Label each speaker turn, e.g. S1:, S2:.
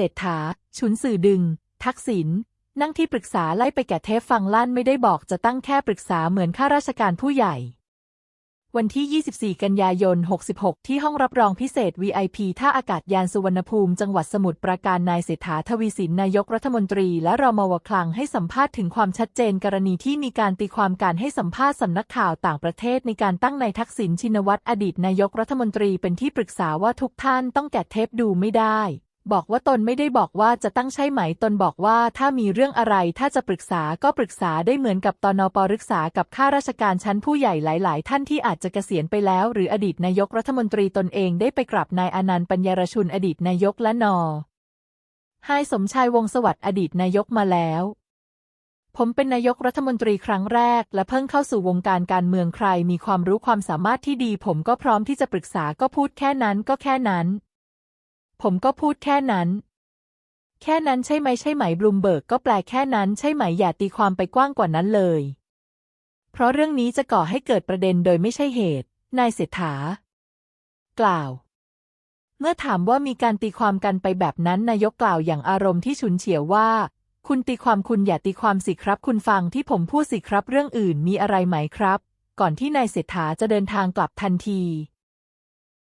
S1: เศรษฐาฉุนสื่อดึง ทักษิณนั่งที่ปรึกษาไล่ไปแกะเทปฟังลั่นไม่ได้บอกจะตั้งแค่ปรึกษาเหมือนข้าราชการผู้ใหญ่ วันที่ 24 กันยายน 66 ที่ห้องรับรองพิเศษ VIP ท่าอากาศยานสุวรรณภูมิ จังหวัดสมุทรปราการนายเศรษฐาทวีสินนายกรัฐมนตรีและรมวคลังให้สัมภาษณ์ถึงความชัดเจนกรณีที่มีการตีความการให้สัมภาษณ์สำนักข่าวต่างประเทศในการตั้งนายทักษิณชินวัตรอดีตนายกรัฐมนตรีเป็นที่ปรึกษาว่าทุกท่านต้องแกะเทปดูไม่ได้ บอกว่าตนไม่ได้บอกว่าจะตั้งใช่ไหมตนบอกว่าถ้ามีเรื่องอะไรถ้าจะปรึกษาก็ปรึกษาได้เหมือนกับตอนอปรึกษากับข้าราชการชั้นผู้ใหญ่หลาย ๆ ท่านที่อาจจะเกษียณไปแล้ว หรืออดีตนายกรัฐมนตรีตนเองได้ไปกราบนายอนันต์ปัญญารชุนอดีตนายกและนอให้สมชายวงสวัสดิ์อดีตนายกมาแล้วผมเป็นนายกรัฐมนตรีครั้งแรก และเพิ่งเข้าสู่วงการการเมืองใครมีความรู้ความสามารถที่ดี ผมก็พร้อมที่จะปรึกษาก็พูดแค่นั้นก็แค่นั้น ผมก็พูดแค่นั้น แค่นั้นใช่ไหมใช่ไหมบลูมเบิร์กก็แปลแค่นั้นใช่ไหมอย่าตีความไปกว้างกว่านั้นเลย เพราะเรื่องนี้จะก่อให้เกิดประเด็นโดยไม่ใช่เหตุ นายเศรษฐา กล่าว เมื่อถามว่ามีการตีความกันไปแบบนั้นนายกกล่าวอย่างอารมณ์ที่ฉุนเฉียวว่า คุณตีความคุณอย่าตีความสิครับ คุณฟังที่ผมพูดสิครับ เรื่องอื่นมีอะไรไหมครับ ก่อนที่นายเศรษฐาจะเดินทางกลับทันที